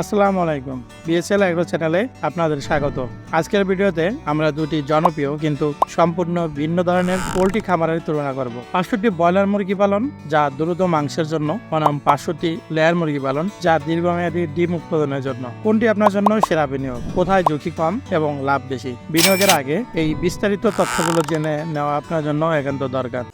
আসসালামু আলাইকুম। BSL agro চ্যানেলে আপনাদের স্বাগত। আজকের ভিডিওতে আমরা দুটি জনপ্রিয় কিন্তু সম্পূর্ণ ভিন্ন ধরনের পোলট্রি খামারের তুলনা করব। পাঁচশোটি ব্রয়লার মুরগি পালন, যা দ্রুত মাংসের জন্য বনাম পাঁচশোটি লেয়ার মুরগি পালন, যা দীর্ঘমেয়াদী ডিম উৎপাদনের জন্য। কোনটি আপনার জন্য সেরা বিনিয়োগ? কোথায় ঝুঁকি কম এবং লাভ বেশি? বিনিয়োগের আগে এই বিস্তারিত তথ্যগুলো জেনে নেওয়া আপনার জন্য একান্ত দরকার।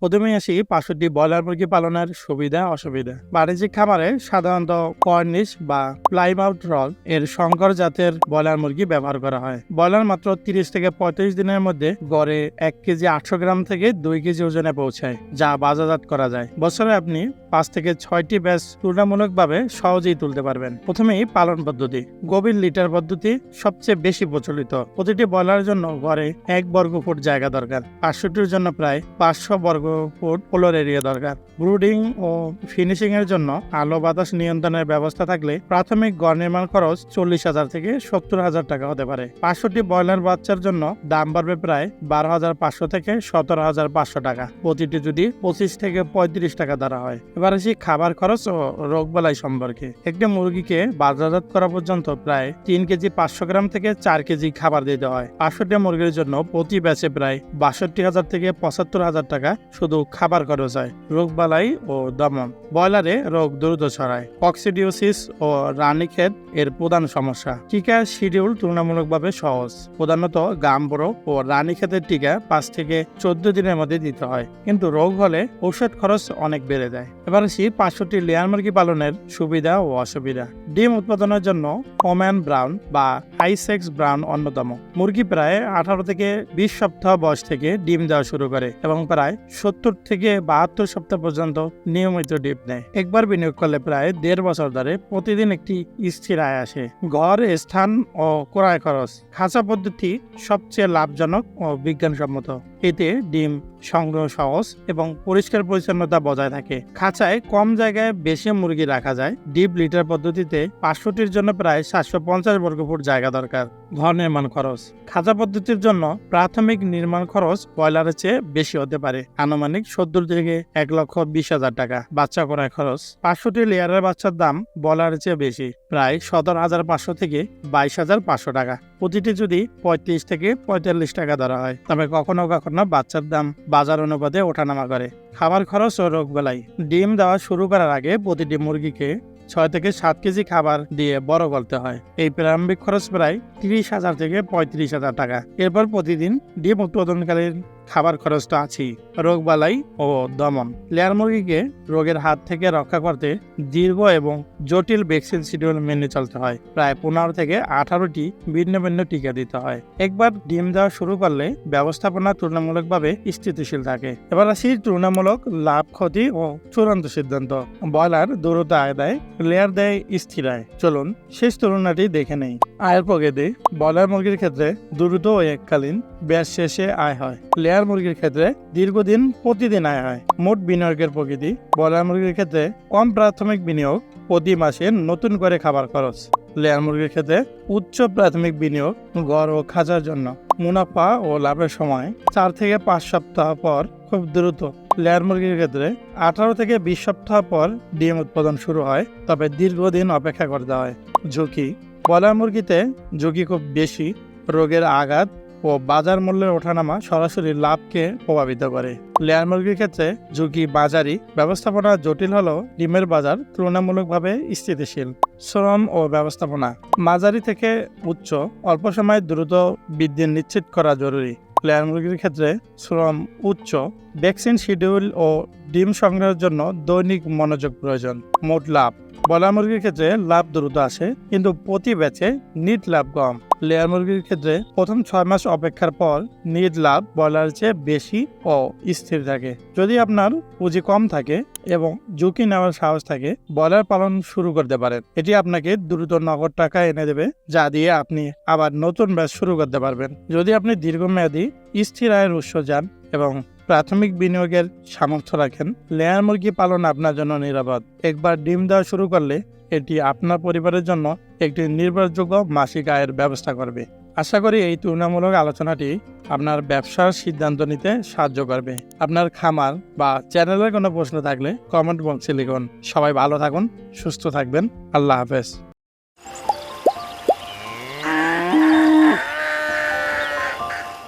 প্রথমেই আসি পাঁচশোটি ব্রয়লার মুরগি পালনের সুবিধা, অসুবিধা। বাণিজ্যিক খামারে সাধারণত কর্নিশ বা প্লাইমাউথ রগ এর সংকর জাতের ব্রয়লার মুরগি ব্যবহার করা হয়। ব্রয়লার মাত্র তিরিশ থেকে পঁয়ত্রিশ দিনের মধ্যে গড়ে এক কেজি আটশো গ্রাম থেকে দুই কেজি ওজনে পৌঁছায়, যা বাজারজাত করা যায়। বছরে আপনি পাঁচ থেকে ছয়টি ব্যাচ তুলনামূলকভাবে সহজেই তুলতে পারবেন। প্রথমেই পালন পদ্ধতি। গভীর লিটার পদ্ধতি সবচেয়ে বেশি প্রচলিত। প্রতিটি ব্রয়লারের জন্য গড়ে এক বর্গ ফুট জায়গা দরকার। পাঁচশোটির জন্য প্রায় পাঁচশো বর্গ ফ্লোর এরিয়া দরকার। ব্রুডিং ও ফিনিশিং এর জন্য আলো বাতাস নিয়ন্ত্রণের ব্যবস্থা থাকলে প্রাথমিক গড় নির্মাণ খরচ চল্লিশ হাজার থেকে সত্তর হাজার টাকা হতে পারে। পাঁচশোটি ব্রয়লার বাচ্চার জন্য দাম বাড়বে প্রায় বারো হাজার পাঁচশো থেকে সতেরো হাজার পাঁচশো টাকা। প্রতিটি যদি পঁচিশ থেকে পঁয়ত্রিশ টাকা ধরা হয়। এবার আসি খাবার খরচ ও রোগবালাই সম্পর্কে। একটি মুরগিকে বাজারজাত করা পর্যন্ত প্রায় তিন কেজি পাঁচশো গ্রাম থেকে চার কেজি খাবার দিতে হয়। পাঁচশোটি মুরগির জন্য প্রতি ব্যাচে প্রায় বাষট্টি হাজার থেকে পঁচাত্তর হাজার টাকা শুধু খাবার খরচ হয়, রোগবালাই ও দমন। ব্রয়লারে রোগ দ্রুত ছড়ায়। কক্সিডিওসিস ও রানীক্ষেত এর প্রধান সমস্যা। টিকা শিডিউল তুলনামূলকভাবে সহজ। প্রধানত গাম্বরো ও রানীক্ষেতের টিকা পাঁচ থেকে চোদ্দ দিনের মধ্যে দিতে হয়। কিন্তু রোগ হলে ঔষধ খরচ অনেক বেড়ে যায়। এবার আসি পাঁচশোটি লেয়ার মুরগি পালনের সুবিধা ও অসুবিধা। ডিম উৎপাদনের জন্য কম্যান ব্রাউন বা হাইসেক্স ব্রাউন অন্যতম। মুরগি প্রায় আঠারো থেকে বিশ সপ্তাহ বয়স থেকে ডিম দেওয়া শুরু করে এবং প্রায় সত্তর থেকে বাহাত্তর সপ্তাহ পর্যন্ত নিয়মিত ডিপ নেয়। একবার বিনিয়োগ করলে প্রায় দেড় বছর ধরে প্রতিদিন একটি স্থির আয় আসে। ঘর স্থান ও ক্রয় খরচ। খাঁচা পদ্ধতি সবচেয়ে লাভজনক ও বিজ্ঞানসম্মত। এতে ডিম, সংগ্রহ সহজ এবং পরিষ্কার পরিচ্ছন্নতা বজায় থাকে। খাঁচায় কম জায়গায় বেশি মুরগি রাখা যায়। ডিপ লিটার পদ্ধতিতে পাঁচশোটির জন্য প্রায় সাতশো পঞ্চাশ বর্গফুট জায়গা দরকার। ঘর নির্মাণ খরচ। খাঁচা পদ্ধতির জন্য প্রাথমিক নির্মাণ খরচ ব্রয়লারের চেয়ে বেশি হতে পারে। আনুমানিক সত্তর থেকে এক লক্ষ বিশ হাজার টাকা। বাচ্চা করার খরচ। পাঁচশোটি লেয়ারের বাচ্চার দাম ব্রয়লারের চেয়ে বেশি। প্রায় সতেরো হাজার পাঁচশো থেকে বাইশ হাজার পাঁচশো টাকা। প্রতিটি যদি পঁয়ত্রিশ থেকে পঁয়তাল্লিশ টাকা ধরা হয়, তবে কখনো কখনো বাচ্চার দাম বাজার অনুপাতে ওঠানামা করে। খাবার খরচ ও রোগ বেলায় ডিম দেওয়া শুরু করার আগে প্রতিটি মুরগিকে ছয় থেকে সাত কেজি খাবার দিয়ে বড় করতে হয়। এই প্রারম্ভিক খরচ প্রায় তিরিশ হাজার থেকে পঁয়ত্রিশ হাজার টাকা। এরপর প্রতিদিন ডিম উৎপাদনকালীন খাবার খরচটা আছেই রোগবালাই ও দমন। লেয়ার মুরগিকে রোগের হাত থেকে রক্ষা করতে দীর্ঘ এবং জটিল ভ্যাকসিন শিডিউল মেনে চলতে হয়। প্রায় পনেরো থেকে আঠারোটি ভিন্ন ভিন্ন টিকা দিতে হয়। একবার ডিম দেওয়া শুরু করলে ব্যবস্থাপনা তুলনামূলকভাবে স্থিতিশীল থাকে। এবার আসি তুলনামূলক লাভ, ক্ষতি ও চূড়ান্ত সিদ্ধান্ত। ব্রয়লার দ্রুত আয় দেয়, লেয়ার দেয়, স্থির আয়। চলুন শেষ তুলনাটি দেখে নেই। আয়ের প্রকৃতি ব্রয়লার মুরগির ক্ষেত্রে দ্রুত ও এককালীন ব্যাস শেষে আয় হয়। লেয়ার মুরগির ক্ষেত্রে দীর্ঘদিন প্রতিদিন আয় হয়। মোট বিনিয়োগের প্রকৃতি, ব্রয়লার মুরগির ক্ষেত্রে কম প্রাথমিক বিনিয়োগ প্রতি মাসে নতুন করে খাবার খরচ। লেয়ার মুরগির ক্ষেত্রে উচ্চ প্রাথমিক বিনিয়োগ, গড় ও খাঁচার জন্য মুনাফা ও লাভের সময় চার থেকে পাঁচ সপ্তাহ পর খুব দ্রুত। লেয়ার মুরগির ক্ষেত্রে আঠারো থেকে বিশ সপ্তাহ পর ডিম উৎপাদন শুরু হয়, তবে দীর্ঘদিন অপেক্ষা করতে হয়। ঝুঁকি, ব্রয়লার মুরগিতে ঝুঁকি খুব বেশি, রোগের আঘাত ও বাজার মূল্যের ওঠানামা সরাসরি লাভকে প্রভাবিত করে। লেয়ার মুরগির ক্ষেত্রে ঝুঁকি বাজারি ব্যবস্থাপনা জটিল হলেও ডিমের বাজার তুলনামূলকভাবে স্থিতিশীল। শ্রম ও ব্যবস্থাপনা মাঝারি থেকে উচ্চ অল্প সময়ে দ্রুত বৃদ্ধি নিশ্চিত করা জরুরি। লেয়ার মুরগির ক্ষেত্রে শ্রম উচ্চ, ভ্যাকসিন শিডিউল ও ডিম সংগ্রহের জন্য দৈনিক মনোযোগ প্রয়োজন। মোট লাভ ব্রয়লার মুরগির ক্ষেত্রে লাভ দ্রুত আসে, কিন্তু প্রতি ব্যাচে নিট লাভ কম। লেয়ার মুরগির ক্ষেত্রে প্রথম ছয় মাস অপেক্ষার পর নিট লাভ ব্রয়লারের চেয়ে বেশি ও স্থির থাকে। যদি আপনার পুঁজি কম থাকে এবং ঝুঁকি নেওয়ার সাহস থাকে ব্রয়লার পালন শুরু করতে পারেন। এটি আপনাকে দ্রুত নগদ টাকা এনে দেবে, যা দিয়ে আপনি আবার নতুন ব্যাচ শুরু করতে পারবেন। যদি আপনি দীর্ঘমেয়াদী, স্থির আয়ের উৎস যান এবং প্রাথমিক বিনিয়োগের সামর্থ্য রাখেন। লেয়ার মুরগি পালন আপনার জন্য নিরাপদ। একবার ডিম দেওয়া শুরু করলে এটি আপনার পরিবারের জন্য একটি নির্ভরযোগ্য মাসিক আয়ের ব্যবস্থা করবে। আশা করি এই তুলনামূলক আলোচনাটি আপনার ব্যবসার সিদ্ধান্ত নিতে সাহায্য করবে। আপনার খামার বা চ্যানেলের কোনো প্রশ্ন থাকলে কমেন্ট বক্সে লিখুন। সবাই ভালো থাকুন, সুস্থ থাকবেন। আল্লাহ হাফেজ।